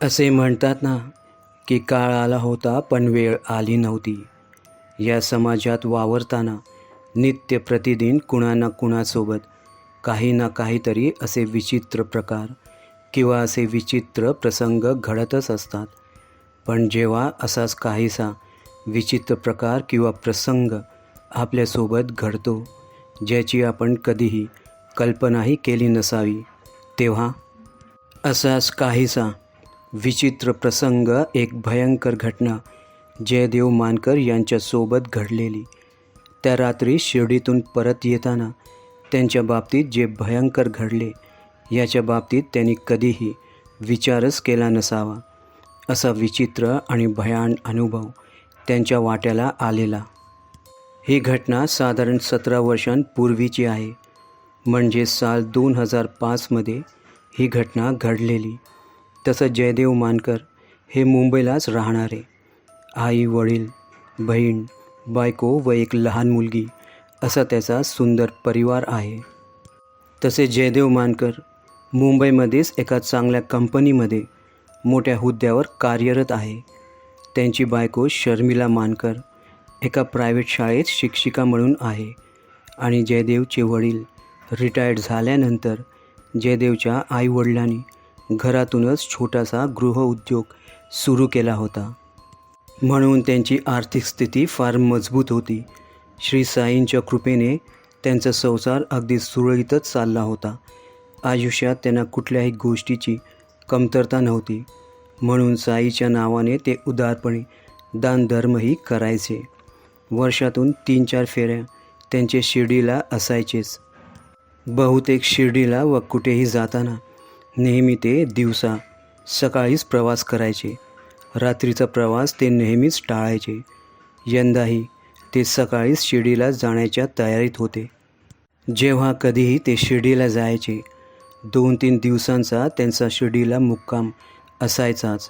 असे म्हणतात ना की काळ आला होता पण वेळ आली नव्हती. या समाजात वावरताना नित्य प्रतिदिन कुणा ना कुणासोबत काही ना काहीतरी असे विचित्र प्रकार किंवा असे विचित्र प्रसंग घडतच असतात. पण जेव्हा असाच काहीसा विचित्र प्रकार किंवा प्रसंग आपल्यासोबत घडतो ज्याची आपण कधीही कल्पनाही केली नसावी तेव्हा असाच काहीसा विचित्र प्रसंग एक भयंकर घटना जयदेव मानकर यांच्यासोबत घडलेली. त्या रात्री शिर्डीतून परत येताना त्यांच्या बाबतीत जे भयंकर घडले याच्या बाबतीत त्यांनी कधीही विचारच केला नसावा. असा विचित्र आणि भयान अनुभव त्यांच्या वाट्याला आलेला. ही घटना साधारण सतरा वर्षांपूर्वीची आहे. म्हणजे साल दोन हजार पाचमध्ये ही घटना घडलेली. तसं जयदेव मानकर हे मुंबईलाच राहणारे. आई वडील बहीण बायको व एक लहान मुलगी असा त्याचा सुंदर परिवार आहे. तसे जयदेव मानकर मुंबईमध्येच एका चांगल्या कंपनीमध्ये मोठ्या हुद्द्यावर कार्यरत आहे. त्यांची बायको शर्मिला मानकर एका प्रायव्हेट शाळेत शिक्षिका म्हणून आहे आणि जयदेवचे वडील रिटायर्ड झाल्यानंतर जयदेवच्या आईवडिलांनी घरातूनच छोटासा गृहउद्योग सुरू केला होता. म्हणून त्यांची आर्थिक स्थिती फार मजबूत होती. श्री साईंच्या कृपेने त्यांचा संसार अगदी सुरळीतच चालला होता. आयुष्यात त्यांना कुठल्याही गोष्टीची कमतरता नव्हती. म्हणून साईच्या नावाने ते उदारपणे दानधर्मही करायचे. वर्षातून तीन चार फेऱ्या त्यांचे शिर्डीला असायचेच. बहुतेक शिर्डीला व कुठेही जाताना नेहमी ते दिवसा सकाळीच प्रवास करायचे. रात्रीचा प्रवास ते नेहमीच टाळायचे. यंदाही ते सकाळीच शिर्डीला जाण्याच्या तयारीत होते. जेव्हा कधीही ते शिर्डीला जायचे दोन तीन दिवसांचा त्यांचा शिर्डीला मुक्काम असायचाच.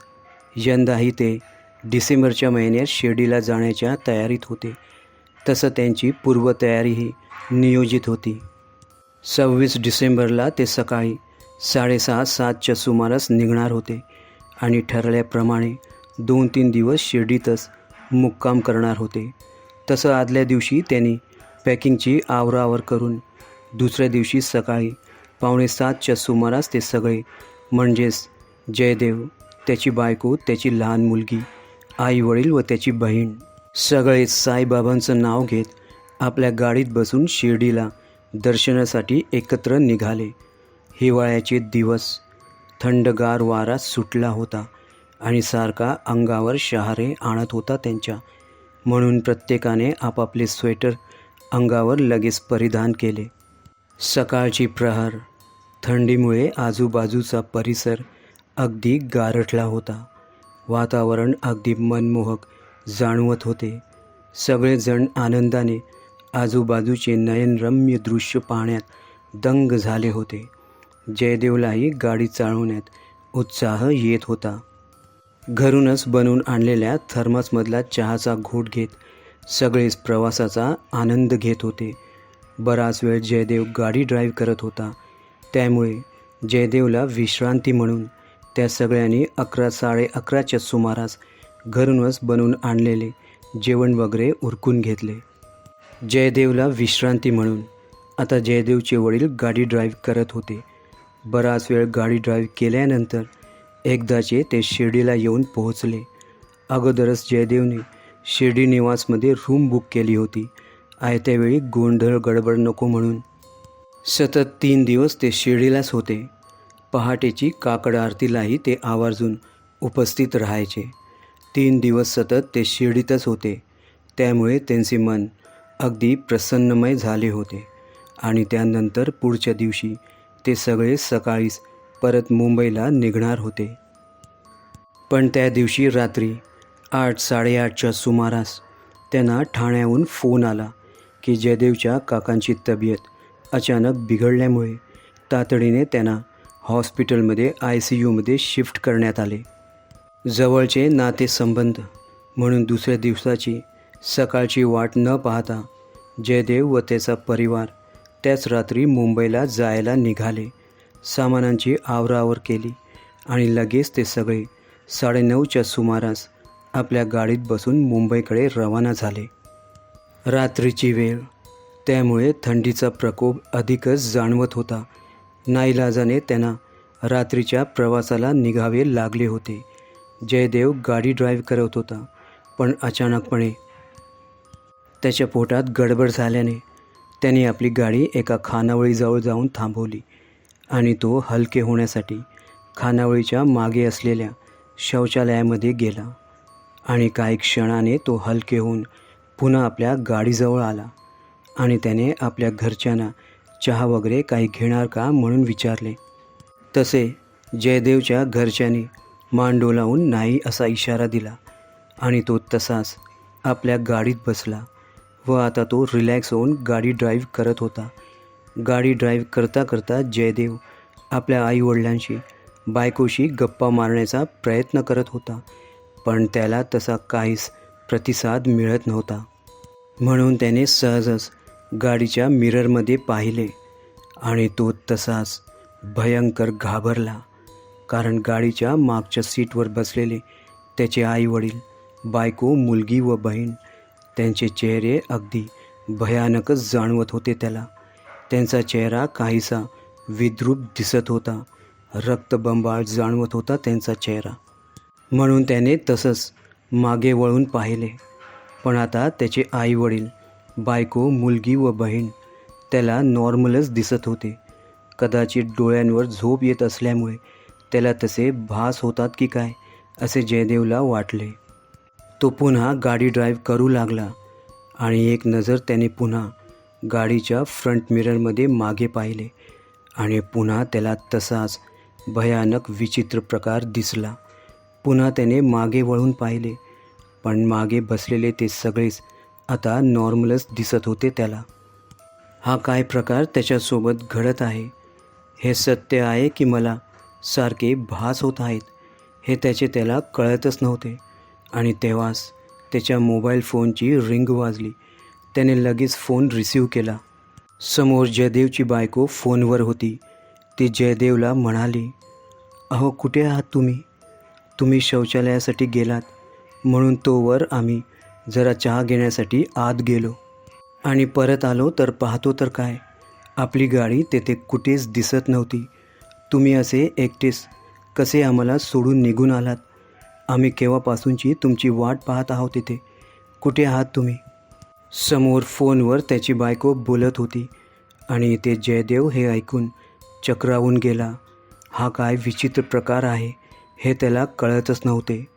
यंदाही ते डिसेंबरच्या महिन्यात शिर्डीला जाण्याच्या तयारीत होते. तसं त्यांची पूर्वतयारीही नियोजित होती. सव्वीस डिसेंबरला ते सकाळी साडेसहा सातच्या सुमारास निघणार होते आणि ठरल्याप्रमाणे दोन तीन दिवस शिर्डीतच मुक्काम करणार होते. तसं आदल्या दिवशी त्यांनी पॅकिंगची आवरावर करून दुसऱ्या दिवशी सकाळी पावणे सातच्या सुमारास ते सगळे म्हणजेच जयदेव त्याची बायको त्याची लहान मुलगी आई वडील व त्याची बहीण सगळे साईबाबांचं नाव घेत आपल्या गाडीत बसून शिर्डीला दर्शनासाठी एकत्र निघाले. हिवाळ्याचे दिवस थंडगार वारा सुटला होता आणि सारखा अंगावर शहारे आणत होता त्यांच्या. म्हणून प्रत्येकाने आपापले स्वेटर अंगावर लगेच परिधान केले. सकाळची प्रहर थंडीमुळे आजूबाजूचा परिसर अगदी गारठला होता. वातावरण अगदी मनमोहक जाणवत होते. सगळेजण आनंदाने आजूबाजूचे नयनरम्य दृश्य पाहण्यात दंग झाले होते. जयदेवलाही गाडी चालवण्यात उत्साह येत होता. घरूनच बनवून आणलेल्या थर्मसमधला चहाचा घोट घेत सगळेच प्रवासाचा आनंद घेत होते. बराच वेळ जयदेव गाडी ड्राईव्ह करत होता. त्यामुळे जयदेवला विश्रांती म्हणून त्या सगळ्यांनी अकरा साडे अकराच्या सुमारास घरूनच बनवून आणलेले जेवण वगैरे उरकून घेतले. जयदेवला विश्रांती म्हणून आता जयदेवचे वडील गाडी ड्राईव्ह करत होते. बराच वेळ गाडी ड्राईव्ह केल्यानंतर एकदाचे ते शिर्डीला येऊन पोहोचले. अगोदरच जयदेवने शिर्डी निवासमध्ये रूम बुक केली होती. आयत्यावेळी गोंधळ गडबड नको म्हणून. सतत तीन दिवस ते शिर्डीलाच होते. पहाटेची काकड आरतीलाही ते आवर्जून उपस्थित राहायचे. तीन दिवस सतत ते शिर्डीतच होते. त्यामुळे त्यांचे मन अगदी प्रसन्नमय झाले होते. आणि त्यानंतर पुढच्या दिवशी ते सगळे सकाळीच परत मुंबईला निघणार होते. पण त्या दिवशी रात्री आठ साडेआठच्या सुमारास त्यांना ठाण्याहून फोन आला की जयदेवच्या काकांची तब्येत अचानक बिघडल्यामुळे तातडीने त्यांना हॉस्पिटलमध्ये आय सी यूमध्ये शिफ्ट करण्यात आले. जवळचे नातेसंबंध म्हणून दुसऱ्या दिवसाची सकाळची वाट न पाहता जयदेव व त्याचा परिवार त्याच रात्री मुंबईला जायला निघाले. सामानांची आवरावर केली आणि लगेच ते सगळे साडेनऊच्या सुमारास आपल्या गाडीत बसून मुंबईकडे रवाना झाले. रात्रीची वेळ. त्यामुळे थंडीचा प्रकोप अधिकच जाणवत होता. नाईलाजाने त्यांना रात्रीच्या प्रवासाला निघावे लागले होते. जयदेव गाडी ड्राईव्ह करत होता पण अचानकपणे त्याच्या पोटात गडबड झाल्याने त्याने आपली गाडी एका खानावळीजवळ जाऊन थांबवली आणि तो हलके होण्यासाठी खानावळीच्या मागे असलेल्या शौचालयामध्ये गेला आणि काही क्षणाने तो हलके होऊन पुन्हा आपल्या गाडीजवळ आला आणि त्याने आपल्या घरच्यांना चहा वगैरे काही घेणार का म्हणून विचारले. तसे जयदेवच्या घरच्यांनी मान डोलावून नाही असा इशारा दिला आणि तो तसाच आपल्या गाडीत बसला. व आता तो रिलॅक्स होऊन गाडी ड्राईव्ह करत होता. गाडी ड्राईव्ह करता करता जयदेव आपल्या आईवडिलांशी बायकोशी गप्पा मारण्याचा प्रयत्न करत होता. पण त्याला तसा काहीच प्रतिसाद मिळत नव्हता. म्हणून त्याने सहजच गाडीच्या मिररमध्ये पाहिले आणि तो तसाच भयंकर घाबरला. कारण गाडीच्या मागच्या सीटवर बसलेले त्याचे आईवडील बायको मुलगी व बहीण त्यांचे चेहरे अगदी भयानकच जाणवत होते त्याला. त्यांचा चेहरा काहीसा विद्रूप दिसत होता. रक्तबंबाळ जाणवत होता त्यांचा चेहरा. म्हणून त्याने तसंच मागे वळून पाहिले. पण आता त्याचे आईवडील बायको मुलगी व बहीण त्याला नॉर्मलच दिसत होते. कदाचित डोळ्यांवर झोप येत असल्यामुळे त्याला तसे भास होतात की काय असे जयदेवला वाटले. तो पुन्हा गाडी ड्राईव्ह करू लागला आणि एक नजर त्याने पुन्हा गाडीच्या फ्रंट मिररमध्ये मागे पाहिले आणि पुन्हा त्याला तसाच भयानक विचित्र प्रकार दिसला. पुन्हा त्याने मागे वळून पाहिले पण मागे बसलेले ते सगळेच आता नॉर्मलच दिसत होते त्याला. हा काय प्रकार त्याच्यासोबत घडत आहे? हे सत्य आहे की मला सारखे भास होत आहेत? हे त्याचे त्याला कळतच नव्हते. आणि तेव्हाच त्याच्या मोबाईल फोनची रिंग वाजली. त्याने लगेच फोन रिसीव केला. समोर जयदेवची बायको फोनवर होती. ती जयदेवला म्हणाली अहो कुठे आहात तुम्ही? तुम्ही शौचालयासाठी गेलात. म्हणून तोवर आम्ही जरा चहा घेण्यासाठी आत गेलो. आणि परत आलो तर पाहतो तर काय. आपली गाडी तेथे कुठेच दिसत नव्हती. तुम्ही असे एकटेच कसे आम्हाला सोडून निघून आलात? आम्ही केव्हापासूनची तुमची वाट पाहत आहोत तिथे? कुठे आहात तुम्ही? समोर फोनवर त्याची बायको बोलत होती आणि ते जयदेव हे ऐकून चक्रावून गेला. हा काय विचित्र प्रकार आहे हे त्याला कळतच नव्हते.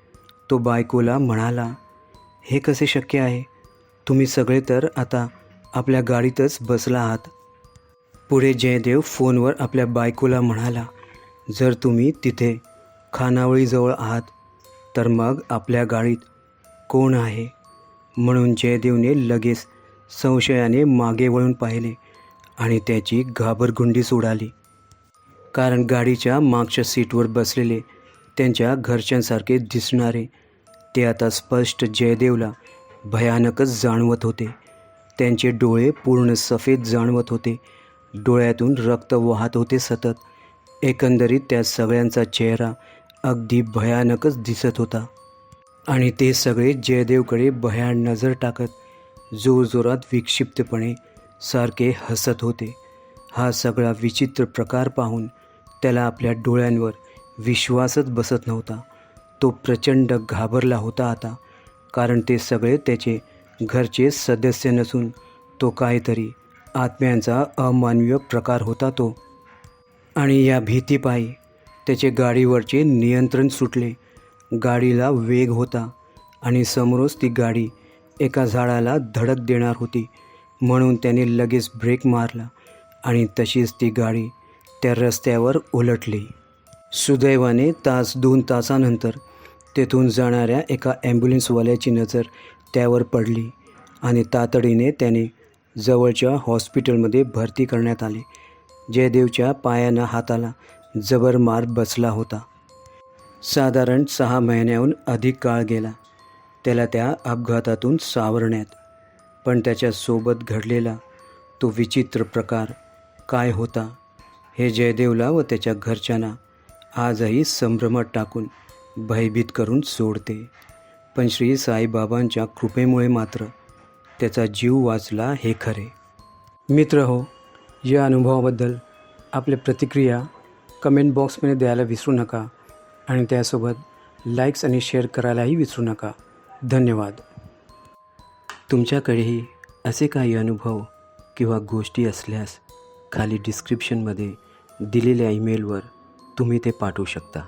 तो बायकोला म्हणाला हे कसे शक्य आहे? तुम्ही सगळे तर आता आपल्या गाडीतच बसला आहात. पुढे जयदेव फोनवर आपल्या बायकोला म्हणाला जर तुम्ही तिथे खानावळीजवळ आहात तर मग आपल्या गाडीत कोण आहे? म्हणून जयदेवने लगेच संशयाने मागे वळून पाहिले आणि त्याची घाबरगुंडीच उडाली कारण गाडीच्या मागच्या सीटवर बसलेले त्यांच्या घरच्यांसारखे दिसणारे ते आता स्पष्ट जयदेवला भयानकच जाणवत होते. त्यांचे डोळे पूर्ण सफेद जाणवत होते. डोळ्यातून रक्त वाहत होते सतत. एकंदरीत त्या सगळ्यांचा चेहरा अगदी भयानकच दिसत होता. आणि ते सगळे जयदेवकडे भयान नजर टाकत जोरजोरात विक्षिप्तपणे सारखे हसत होते. हा सगळा विचित्र प्रकार पाहून त्याला आपल्या डोळ्यांवर विश्वासच बसत नव्हता. तो प्रचंड घाबरला होता आता कारण ते सगळे त्याचे घरचे सदस्य नसून तो काहीतरी आत्म्यांचा अमानवीय प्रकार होता तो. आणि या भीतीपायी त्याचे गाडीवरचे नियंत्रण सुटले. गाडीला वेग होता आणि समोरच ती गाडी एका झाडाला धडक देणार होती. म्हणून त्याने लगेच ब्रेक मारला आणि तशीच ती गाडी त्या रस्त्यावर उलटली. सुदैवाने तास दोन तासानंतर तेथून जाणाऱ्या एका ॲम्ब्युलन्सवाल्याची नजर त्यावर पडली आणि तातडीने त्याने जवळच्या हॉस्पिटलमध्ये भरती करण्यात आले. जयदेवच्या पायानं हाताला जबर मार बसला होता. साधारण सहा महिन्याहून अधिक काळ गेला. त्याला त्या अपघातातून सावरण्यात पण त्याच्यासोबत घडलेला तो विचित्र प्रकार काय होता हे जयदेवला व त्याच्या घरच्यांना आजही संभ्रमात टाकून भयभीत करून सोडते. पण श्री साईबाबांच्या कृपेमुळे मात्र त्याचा जीव वाचला हे खरे. मित्र हो या अनुभवाबद्दल आपल्या प्रतिक्रिया कमेंट बॉक्समध्ये द्यायला विसरू नका आणि त्यासोबत लाईक्स आणि शेअर करायलाही विसरू नका. धन्यवाद. तुमच्याकडेही असे काही अनुभव किंवा गोष्टी असल्यास खाली डिस्क्रिप्शनमध्ये दिलेल्या ईमेलवर तुम्ही ते पाठवू शकता.